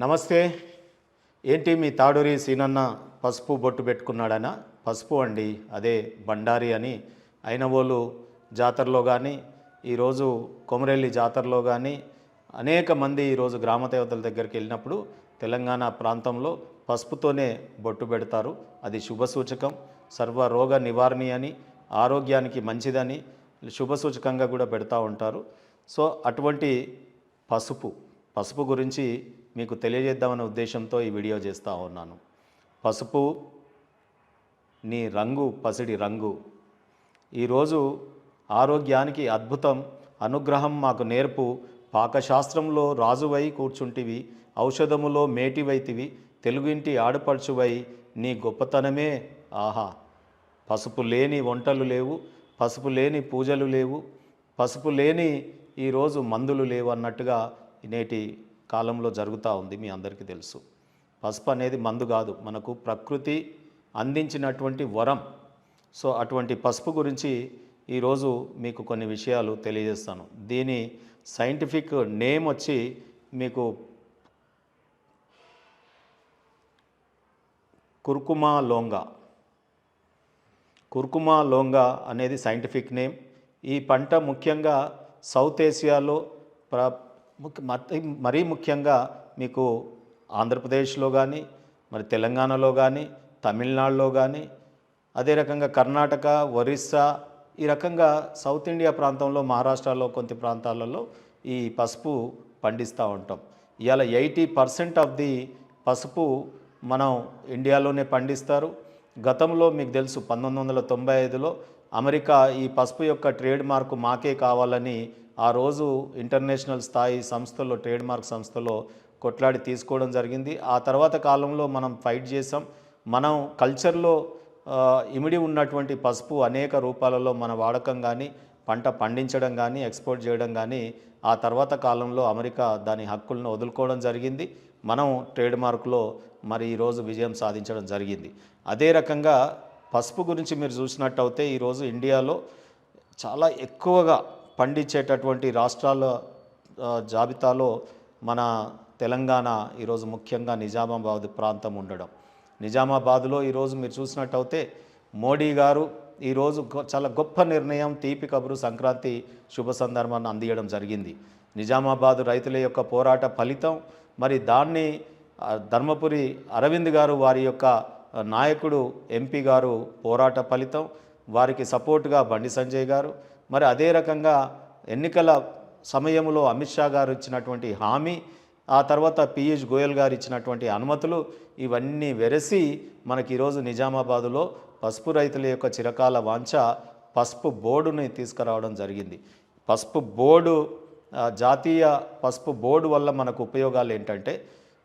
నమస్తే. ఏంటి మీ తాడూరి సీనన్న పసుపు బొట్టు పెట్టుకున్నాడనా? పసుపు అండి అదే బండారి అని. అయినవోలు జాతరలో కానీ ఈరోజు కొమరెల్లి జాతరలో కానీ అనేక మంది ఈరోజు గ్రామ దేవతల దగ్గరికి వెళ్ళినప్పుడు తెలంగాణ ప్రాంతంలో పసుపుతోనే బొట్టు పెడతారు. అది శుభ సూచకం. సర్వ రోగ నివారణి అని ఆరోగ్యానికి మంచిదని శుభ సూచకంగా కూడా పెడతా ఉంటారు. సో అటువంటి పసుపు పసుపు గురించి మీకు తెలియజేద్దామనే ఉద్దేశంతో ఈ వీడియో చేస్తూ ఉన్నాను. పసుపు నీ రంగు పసిడి రంగు. ఈరోజు ఆరోగ్యానికి అద్భుతం అనుగ్రహం మాకు నేర్పు. పాకశాస్త్రంలో రాజువై కూర్చుంటివి ఔషధములో మేటివైతివి తెలుగింటి ఆడపడుచువై నీ గొప్పతనమే. ఆహా! పసుపు లేని వంటలు లేవు పసుపు లేని పూజలు లేవు పసుపు లేని ఈరోజు మందులు లేవు అన్నట్టుగా నేటి కాలంలో జరుగుతూ ఉంది మీ అందరికీ తెలుసు. పసుపు అనేది మందు కాదు మనకు ప్రకృతి అందించినటువంటి వరం. సో అటువంటి పసుపు గురించి ఈరోజు మీకు కొన్ని విషయాలు తెలియజేస్తాను. దీని సైంటిఫిక్ నేమ్ వచ్చి మీకు కుర్కుమా లోంగా. కుర్కుమా లోంగా అనేది సైంటిఫిక్ నేమ్. ఈ పంట ముఖ్యంగా సౌత్ ఏషియాలో ప్ర మరీ ముఖ్యంగా మీకు ఆంధ్రప్రదేశ్లో కానీ మరి తెలంగాణలో కానీ తమిళనాడులో కానీ అదే రకంగా కర్ణాటక ఒరిస్సా ఈ రకంగా సౌత్ ఇండియా ప్రాంతంలో మహారాష్ట్రలో కొన్ని ప్రాంతాలలో ఈ పసుపు పండిస్తూ ఉంటాం. ఇవాళ ఎయిటీ పర్సెంట్ ఆఫ్ ది పసుపు మనం ఇండియాలోనే పండిస్తారు. గతంలో మీకు తెలుసు పంతొమ్మిది వందల తొంభై ఐదులో అమెరికా ఈ పసుపు యొక్క ట్రేడ్ మార్క్ మాకే కావాలని ఆ రోజు ఇంటర్నేషనల్ స్థాయి సంస్థలో ట్రేడ్ మార్క్ సంస్థలో కొట్లాడి తీసుకోవడం జరిగింది. ఆ తర్వాత కాలంలో మనం ఫైట్ చేసాం మనం కల్చర్లో ఇమిడి ఉన్నటువంటి పసుపు అనేక రూపాలలో మన వాడకం కానీ పంట పండించడం కానీ ఎక్స్పోర్ట్ చేయడం కానీ ఆ తర్వాత కాలంలో అమెరికా దాని హక్కులను వదులుకోవడం జరిగింది. మనం ట్రేడ్ మార్కులో మరి ఈరోజు విజయం సాధించడం జరిగింది. అదే రకంగా పసుపు గురించి మీరు చూసినట్టయితే ఈరోజు ఇండియాలో చాలా ఎక్కువగా పండించేటటువంటి రాష్ట్రాల జాబితాలో మన తెలంగాణ ఈరోజు ముఖ్యంగా నిజామాబాద్ ప్రాంతం ఉండడం. నిజామాబాద్లో ఈరోజు మీరు చూసినట్టయితే మోడీ గారు ఈరోజు గొ- చాలా గొప్ప నిర్ణయం తీపి కబురు సంక్రాంతి శుభ సందర్భాన్ని అందియడం జరిగింది. నిజామాబాద్ రైతుల యొక్క పోరాట ఫలితం మరి దాన్ని ధర్మపురి అరవింద్ గారు వారి యొక్క నాయకుడు ఎంపీ గారు పోరాట ఫలితం వారికి సపోర్టుగా బండి సంజయ్ గారు మరి అదే రకంగా ఎన్నికల సమయంలో అమిత్ షా గారు ఇచ్చినటువంటి హామీ ఆ తర్వాత పీయూష్ గోయల్ గారు ఇచ్చినటువంటి అనుమతులు ఇవన్నీ వెరసి మనకి ఈరోజు నిజామాబాదులో పసుపు రైతుల యొక్క చిరకాల వాంఛ పసుపు బోర్డుని తీసుకురావడం జరిగింది. పసుపు బోర్డు జాతీయ పసుపు బోర్డు వల్ల మనకు ఉపయోగాలు ఏంటంటే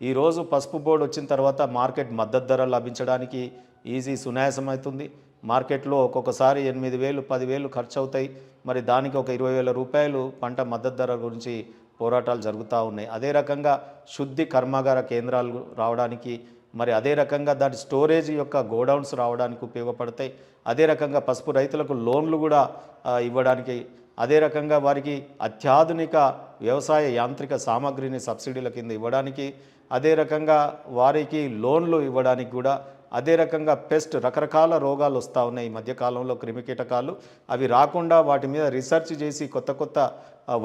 ఈరోజు పసుపు బోర్డు వచ్చిన తర్వాత మార్కెట్ మద్దతు ధర లభించడానికి ఈజీ సునాయాసం అవుతుంది మార్కెట్లో ఒక్కొక్కసారి ఎనిమిది వేలు పదివేలు ఖర్చు అవుతాయి మరి దానికి ఒక ఇరవై వేల రూపాయలు పంట మద్దతు ధర గురించి పోరాటాలు జరుగుతూ ఉన్నాయి. అదే రకంగా శుద్ధి కర్మాగార కేంద్రాలు రావడానికి మరి అదే రకంగా దాని స్టోరేజ్ యొక్క గోడౌన్స్ రావడానికి ఉపయోగపడతాయి. అదే రకంగా పసుపు రైతులకు లోన్లు కూడా ఇవ్వడానికి అదే రకంగా వారికి అత్యాధునిక వ్యవసాయ యాంత్రిక సామాగ్రిని సబ్సిడీల కింద ఇవ్వడానికి అదే రకంగా వారికి లోన్లు ఇవ్వడానికి కూడా అదే రకంగా పెస్ట్ రకరకాల రోగాలు వస్తూ ఉన్నాయి ఈ మధ్యకాలంలో క్రిమికీటకాలు. అవి రాకుండా వాటి మీద రీసెర్చ్ చేసి కొత్త కొత్త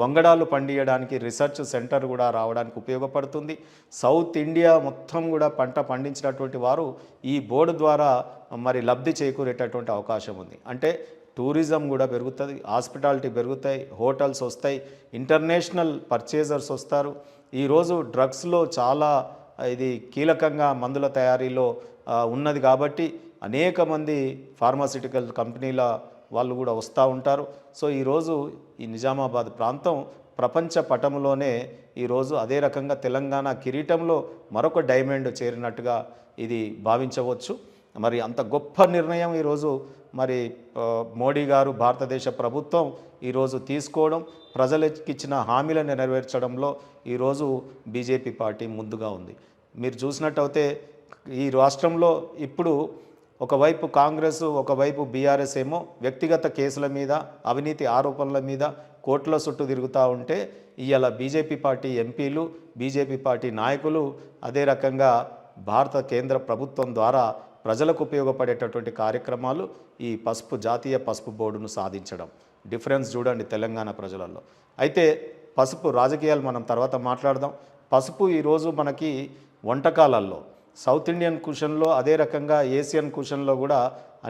వంగడాలు పండియడానికి రీసెర్చ్ సెంటర్ కూడా రావడానికి ఉపయోగపడుతుంది. సౌత్ ఇండియా మొత్తం కూడా పంట పండించినటువంటి వారు ఈ బోర్డు ద్వారా మరి లబ్ధి చేకూరేటటువంటి అవకాశం ఉంది. అంటే టూరిజం కూడా పెరుగుతుంది హాస్పిటాలిటీ పెరుగుతాయి హోటల్స్ వస్తాయి ఇంటర్నేషనల్ పర్చేజర్స్ వస్తారు. ఈరోజు డ్రగ్స్లో చాలా ఇది కీలకంగా మందుల తయారీలో ఉన్నది కాబట్టి అనేక మంది ఫార్మాసిటికల్ కంపెనీల వాళ్ళు కూడా వస్తూ ఉంటారు. సో ఈరోజు ఈ నిజామాబాద్ ప్రాంతం ప్రపంచ పటంలోనే ఈరోజు అదే రకంగా తెలంగాణ కిరీటంలో మరొక డైమండ్ చేరినట్టుగా ఇది భావించవచ్చు. మరి అంత గొప్ప నిర్ణయం ఈరోజు మరి మోడీ గారు భారతదేశ ప్రభుత్వం ఈరోజు తీసుకోవడం ప్రజలకిచ్చిన హామీలను నెరవేర్చడంలో ఈరోజు బీజేపీ పార్టీ ముందుగా ఉంది. మీరు చూసినట్టయితే ఈ రాష్ట్రంలో ఇప్పుడు ఒకవైపు కాంగ్రెస్ ఒకవైపు బీఆర్ఎస్ ఏమో వ్యక్తిగత కేసుల మీద అవినీతి ఆరోపణల మీద కోర్టుల చుట్టూ తిరుగుతూ ఉంటే ఇవాళ బీజేపీ పార్టీ ఎంపీలు బీజేపీ పార్టీ నాయకులు అదే రకంగా భారత కేంద్ర ప్రభుత్వం ద్వారా ప్రజలకు ఉపయోగపడేటటువంటి కార్యక్రమాలు ఈ పసుపు జాతీయ పసుపు బోర్డును సాధించడం. డిఫరెన్స్ చూడండి తెలంగాణ ప్రజలలో అయితే పసుపు రాజకీయాలు మనం తర్వాత మాట్లాడదాం. పసుపు ఈరోజు మనకి వంటకాలల్లో సౌత్ ఇండియన్ కుషన్లో అదే రకంగా ఏషియన్ కుషన్లో కూడా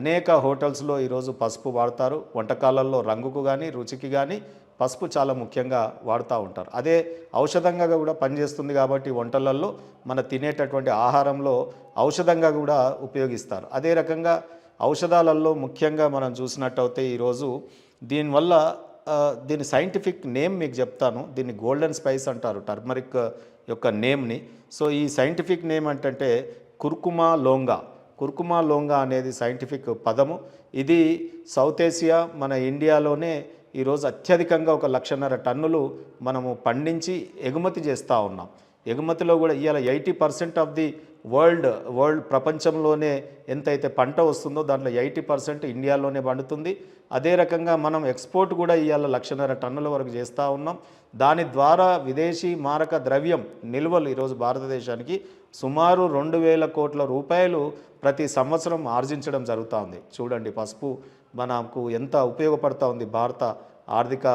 అనేక హోటల్స్లో ఈరోజు పసుపు వాడతారు. వంటకాలలో రంగుకు కానీ రుచికి కానీ పసుపు చాలా ముఖ్యంగా వాడుతూ ఉంటారు. అదే ఔషధంగా కూడా పనిచేస్తుంది కాబట్టి వంటలలో మన తినేటటువంటి ఆహారంలో ఔషధంగా కూడా ఉపయోగిస్తారు. అదే రకంగా ఔషధాలలో ముఖ్యంగా మనం చూసినట్టయితే ఈరోజు దీనివల్ల దీని సైంటిఫిక్ నేమ్ మీకు చెప్తాను. దీన్ని గోల్డెన్ స్పైస్ అంటారు. టర్మరిక్ యొక్క నేమ్ని. సో ఈ సైంటిఫిక్ నేమ్ అంటే కుర్కుమా లోంగా. కుర్కుమా లోంగా అనేది సైంటిఫిక్ పదము. ఇది సౌత్ ఏసియా మన ఇండియాలోనే ఈరోజు అత్యధికంగా ఒక లక్షన్నర టన్నులు మనము పండించి ఎగుమతి చేస్తూ ఉన్నాం. ఎగుమతిలో కూడా ఇవాళ eighty percent of the world world ప్రపంచంలోనే ఎంతైతే పంట వస్తుందో దాంట్లో ఎయిటీ పర్సెంట్ ఇండియాలోనే పండుతుంది. అదే రకంగా మనం ఎక్స్పోర్ట్ కూడా ఇవాళ లక్షన్నర టన్నుల వరకు చేస్తూ ఉన్నాం. దాని ద్వారా విదేశీ మారక ద్రవ్యం నిల్వలు ఈరోజు భారతదేశానికి సుమారు రెండు వేల కోట్ల రూపాయలు ప్రతి సంవత్సరం ఆర్జించడం జరుగుతూ ఉంది చూడండి పసుపు మనకు ఎంత ఉపయోగపడుతూ ఉంది భారత ఆర్థిక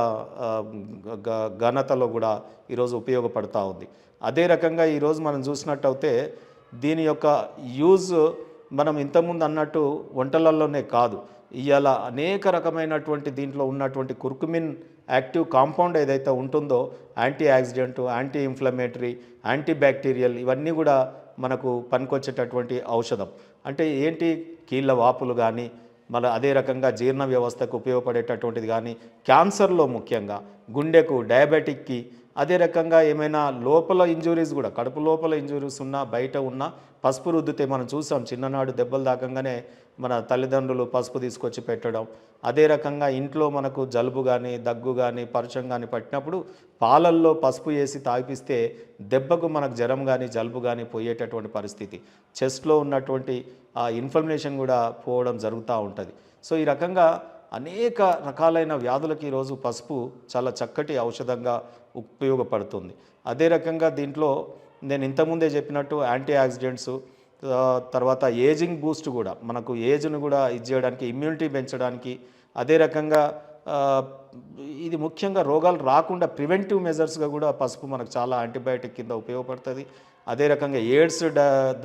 ఘనతలో కూడా ఈరోజు ఉపయోగపడుతూ ఉంది. అదే రకంగా ఈరోజు మనం చూసినట్టయితే దీని యొక్క యూజ్ మనం ఇంతకుముందు అన్నట్టు వంటలలోనే కాదు. ఇవాళ అనేక రకమైనటువంటి దీంట్లో ఉన్నటువంటి కుర్కుమిన్ యాక్టివ్ కాంపౌండ్ ఏదైతే ఉంటుందో anti oxidant anti inflammatory anti bacterial ఇవన్నీ కూడా మనకు పనికొచ్చేటటువంటి ఔషధం. అంటే ఏంటి? కీళ్ళ వాపులు కానీ మన అదే రకంగా జీర్ణ వ్యవస్థకు ఉపయోగపడేటటువంటిది కానీ క్యాన్సర్లో ముఖ్యంగా గుండెకు డయాబెటిక్కి అదే రకంగా ఏమైనా లోపల ఇంజురీస్ కూడా కడుపు లోపల ఇంజురీస్ ఉన్నా బయట ఉన్నా పసుపు రుద్దితే మనం చూసాం చిన్ననాడు దెబ్బలు దాకంగానే మన తల్లిదండ్రులు పసుపు తీసుకొచ్చి పెట్టడం. అదే రకంగా ఇంట్లో మనకు జలుబు కానీ దగ్గు కానీ పరుచం కానీ పట్టినప్పుడు పాలల్లో పసుపు వేసి తాగిపిస్తే దెబ్బకు మనకు జ్వరం కానీ జలుబు కానీ పోయేటటువంటి పరిస్థితి. చెస్ట్లో ఉన్నటువంటి ఆ ఇన్ఫర్మేషన్ కూడా పోవడం జరుగుతూ ఉంటుంది. సో ఈ రకంగా అనేక రకాలైన వ్యాధులకి ఈరోజు పసుపు చాలా చక్కటి ఔషధంగా ఉపయోగపడుతుంది. అదే రకంగా దీంట్లో నేను ఇంతకుముందే చెప్పినట్టు యాంటీ ఆక్సిడెంట్స్ తర్వాత ఏజింగ్ బూస్ట్ కూడా మనకు ఏజ్ను కూడా ఇది చేయడానికి ఇమ్యూనిటీ పెంచడానికి అదే రకంగా ఇది ముఖ్యంగా రోగాలు రాకుండా ప్రివెంటివ్ మెజర్స్గా కూడా పసుపు మనకు చాలా యాంటీబయాటిక్ కింద ఉపయోగపడుతుంది. అదే రకంగా ఎయిడ్స్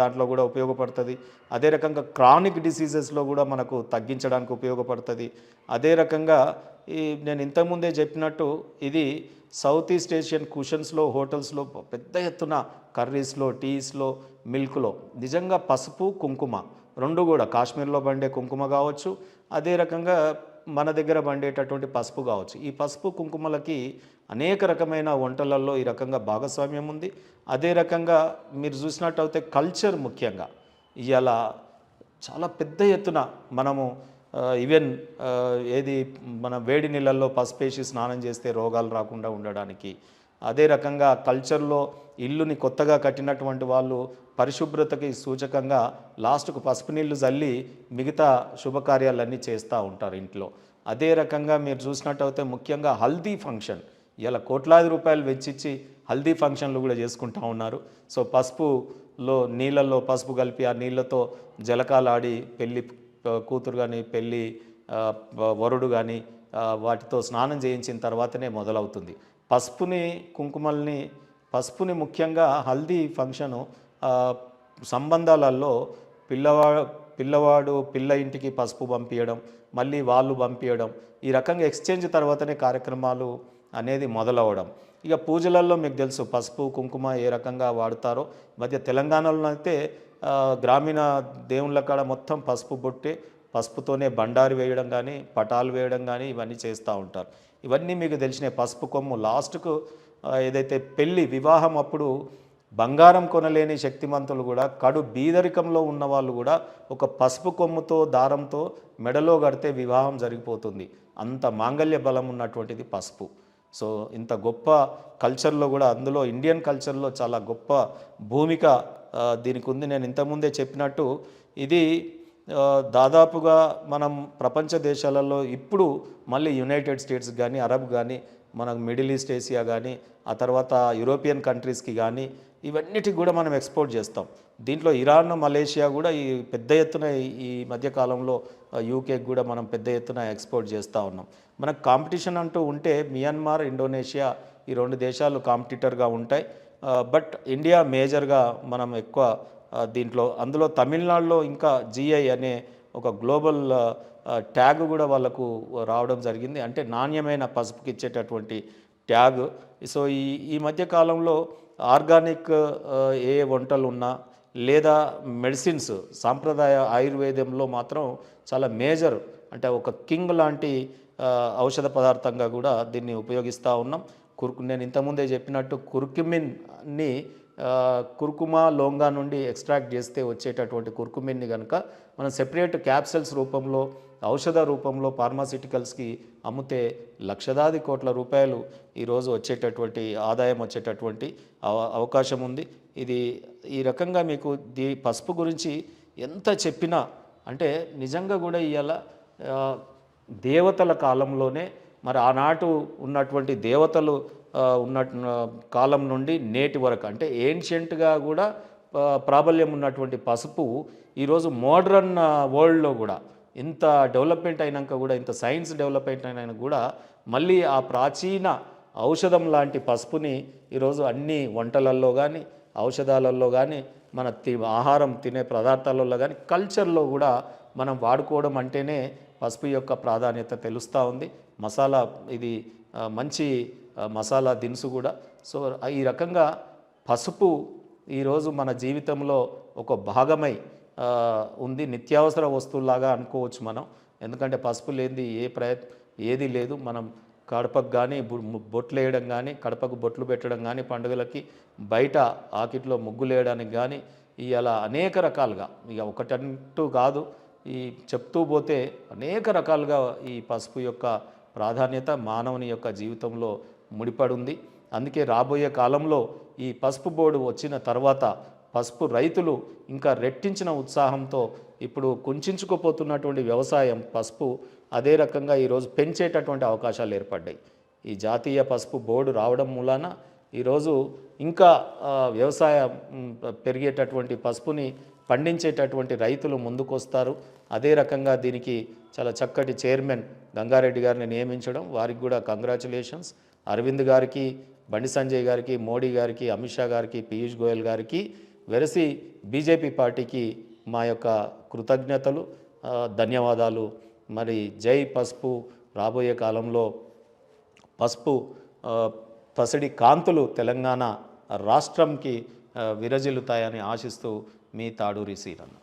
దాంట్లో కూడా ఉపయోగపడుతుంది. అదే రకంగా క్రానిక్ డిసీజెస్లో కూడా మనకు తగ్గించడానికి ఉపయోగపడుతుంది. అదే రకంగా ఈ నేను ఇంతకుముందే చెప్పినట్టు ఇది సౌత్ ఈస్ట్ ఏషియన్ కుషన్స్లో హోటల్స్లో పెద్ద ఎత్తున కర్రీస్లో టీస్లో మిల్క్లో నిజంగా పసుపు కుంకుమ రెండు కూడా కాశ్మీర్లో పండే కుంకుమ కావచ్చు. అదే రకంగా మన దగ్గర పండేటటువంటి పసుపు కావచ్చు. ఈ పసుపు కుంకుమలకి అనేక రకమైన వంటలలో ఈ రకంగా భాగస్వామ్యం ఉంది. అదే రకంగా మీరు చూసినట్టయితే కల్చర్ ముఖ్యంగా ఇవాళ చాలా పెద్ద ఎత్తున మనము ఈవెన్ ఏది మన వేడి నీళ్ళల్లో పసిపేసి స్నానం చేస్తే రోగాలు రాకుండా ఉండడానికి. అదే రకంగా కల్చర్లో ఇల్లుని కొత్తగా కట్టినటువంటి వాళ్ళు పరిశుభ్రతకి సూచకంగా లాస్ట్కు పసుపు నీళ్ళు చల్లి మిగతా శుభకార్యాలన్నీ చేస్తూ ఉంటారు ఇంట్లో. అదే రకంగా మీరు చూసినట్టయితే ముఖ్యంగా హల్దీ ఫంక్షన్ ఇలా కోట్లాది రూపాయలు వెచ్చిచ్చి హల్దీ ఫంక్షన్లు కూడా చేసుకుంటా ఉన్నారు. సో పసుపులో నీళ్ళల్లో పసుపు కలిపి ఆ నీళ్ళతో జలకాలాడి పెళ్ళి కూతురు కానీ పెళ్ళి వరుడు కానీ వాటితో స్నానం చేయించిన తర్వాతనే మొదలవుతుంది. పసుపుని కుంకుమల్ని పసుపుని ముఖ్యంగా హల్దీ ఫంక్షను సంబంధాలలో పిల్లవా పిల్లవాడు పిల్ల ఇంటికి పసుపు పంపించడం మళ్ళీ వాళ్ళు పంపించడం ఈ రకంగా ఎక్స్చేంజ్ తర్వాతనే కార్యక్రమాలు అనేది మొదలవడం. ఇక పూజలలో మీకు తెలుసు పసుపు కుంకుమ ఏ రకంగా వాడతారో. మధ్య తెలంగాణలో అయితే గ్రామీణ దేవుళ్ళ కాడ మొత్తం పసుపు బొట్టే పసుపుతోనే బండారు వేయడం కానీ పటాలు వేయడం కానీ ఇవన్నీ చేస్తూ ఉంటారు. ఇవన్నీ మీకు తెలిసిన పసుపు కొమ్ము. లాస్ట్కు ఏదైతే పెళ్ళి వివాహం అప్పుడు బంగారం కొనలేని శక్తిమంతులు కూడా కడు బీదరికంలో ఉన్న వాళ్ళు కూడా ఒక పసుపు కొమ్ముతో దారంతో మెడలో కడితే వివాహం జరిగిపోతుంది. అంత మాంగల్య బలం ఉన్నటువంటిది పసుపు. సో ఇంత గొప్ప కల్చర్లో కూడా అందులో ఇండియన్ కల్చర్లో చాలా గొప్ప భూమిక దీనికి ఉంది. నేను ఇంతకుముందే చెప్పినట్టు ఇది దాదాపుగా మనం ప్రపంచ దేశాలలో ఇప్పుడు మళ్ళీ యునైటెడ్ స్టేట్స్ కానీ అరబ్ కానీ మనకు మిడిల్ ఈస్ట్ ఏసియా కానీ ఆ తర్వాత యూరోపియన్ కంట్రీస్కి కానీ ఇవన్నిటికి కూడా మనం ఎక్స్పోర్ట్ చేస్తాం. దీంట్లో ఇరాన్ మలేషియా కూడా ఈ పెద్ద ఎత్తున ఈ- మధ్యకాలంలో యూకేకి కూడా మనం పెద్ద ఎత్తున ఎక్స్పోర్ట్ చేస్తూ ఉన్నాం. మనకు కాంపిటీషన్ అంటూ ఉంటే మియన్మార్ ఇండోనేషియా ఈ రెండు దేశాలు కాంపిటీటర్గా ఉంటాయి. బట్ ఇండియా మేజర్గా మనం ఎక్కువ దీంట్లో అందులో తమిళనాడులో ఇంకా జిఐ అనే ఒక గ్లోబల్ ట్యాగ్ కూడా వాళ్ళకు రావడం జరిగింది. అంటే నాణ్యమైన పసుపుకి ఇచ్చేటటువంటి ట్యాగ్. సో ఈ ఈ మధ్య కాలంలో ఆర్గానిక్ ఏ వంటలు ఉన్నా లేదా మెడిసిన్స్ సాంప్రదాయ ఆయుర్వేదంలో మాత్రం చాలా మేజర్ అంటే ఒక కింగ్ లాంటి ఔషధ పదార్థంగా కూడా దీన్ని ఉపయోగిస్తూ ఉన్నాం. కురుకు నేను ఇంతకుముందే చెప్పినట్టు కుర్కుమిన్ని కుర్కుమా లోంగా నుండి ఎక్స్ట్రాక్ట్ చేస్తే వచ్చేటటువంటి కుర్కుమిన్ని కనుక మనం సెపరేట్ క్యాప్సల్స్ రూపంలో ఔషధ రూపంలో ఫార్మాసిటికల్స్కి అమ్మితే లక్షలాది కోట్ల రూపాయలు ఈరోజు వచ్చేటటువంటి ఆదాయం వచ్చేటటువంటి అవ- అవకాశం ఉంది. ఇది ఈ రకంగా మీకు దీ పసుపు గురించి ఎంత చెప్పినా అంటే నిజంగా కూడా ఇవాళ దేవతల కాలంలోనే మరి ఆనాటు ఉన్నటువంటి దేవతలు ఉన్న కాలం నుండి నేటి వరకు అంటే ఏన్షియంట్గా కూడా ప్రాబల్యం ఉన్నటువంటి పసుపు ఈరోజు మోడ్రన్ వరల్డ్లో కూడా ఇంత డెవలప్మెంట్ అయినాక కూడా ఇంత సైన్స్ డెవలప్మెంట్ అయినా కూడా మళ్ళీ ఆ ప్రాచీన ఔషధం లాంటి పసుపుని ఈరోజు అన్ని వంటలల్లో కానీ ఔషధాలలో కానీ మన తి ఆహారం తినే పదార్థాలలో కానీ కల్చర్లో కూడా మనం వాడుకోవడం అంటేనే పసుపు యొక్క ప్రాధాన్యత తెలుస్తూ ఉంది. మసాలా ఇది మంచి మసాలా దినుసు కూడా. సో ఈ రకంగా పసుపు ఈరోజు మన జీవితంలో ఒక భాగమై ఉంది. నిత్యావసర వస్తువులాగా అనుకోవచ్చు మనం. ఎందుకంటే పసుపు లేనిది ఏ ప్రయత్ ఏది లేదు. మనం కడపకు కానీ బొట్లు వేయడం కానీ కడపకు బొట్లు పెట్టడం కానీ పండుగలకి బయట ఆకిట్లో ముగ్గులు వేయడానికి కానీ ఇలా అనేక రకాలుగా ఇక ఒకటంటూ కాదు. ఈ చెప్తూ పోతే అనేక రకాలుగా ఈ పసుపు యొక్క ప్రాధాన్యత మానవుని యొక్క జీవితంలో ముడిపడుంది. అందుకే రాబోయే కాలంలో ఈ పసుపు బోర్డు వచ్చిన తర్వాత పసుపు రైతులు ఇంకా రెట్టించిన ఉత్సాహంతో ఇప్పుడు కుంచుకుపోతున్నటువంటి వ్యవసాయం పసుపు అదే రకంగా ఈరోజు పెంచేటటువంటి అవకాశాలు ఏర్పడ్డాయి. ఈ జాతీయ పసుపు బోర్డు రావడం మూలాన ఈరోజు ఇంకా వ్యవసాయం పెరిగేటటువంటి పసుపుని పండించేటటువంటి రైతులు ముందుకొస్తారు. అదే రకంగా దీనికి చాలా చక్కటి చైర్మన్ గంగారెడ్డి గారిని నియమించడం వారికి కూడా కంగ్రాచులేషన్స్. అరవింద్ గారికి బండి సంజయ్ గారికి మోడీ గారికి అమిత్ షా గారికి పీయూష్ గోయల్ గారికి వెరసి బీజేపీ పార్టీకి మా యొక్క కృతజ్ఞతలు ధన్యవాదాలు. మరి జై పసుపు రాబోయే కాలంలో పసుపు పసిడి కాంతులు తెలంగాణ రాష్ట్రంకి విరజిల్లుతాయని ఆశిస్తూ మీ తాడూరి శ్రీరన్న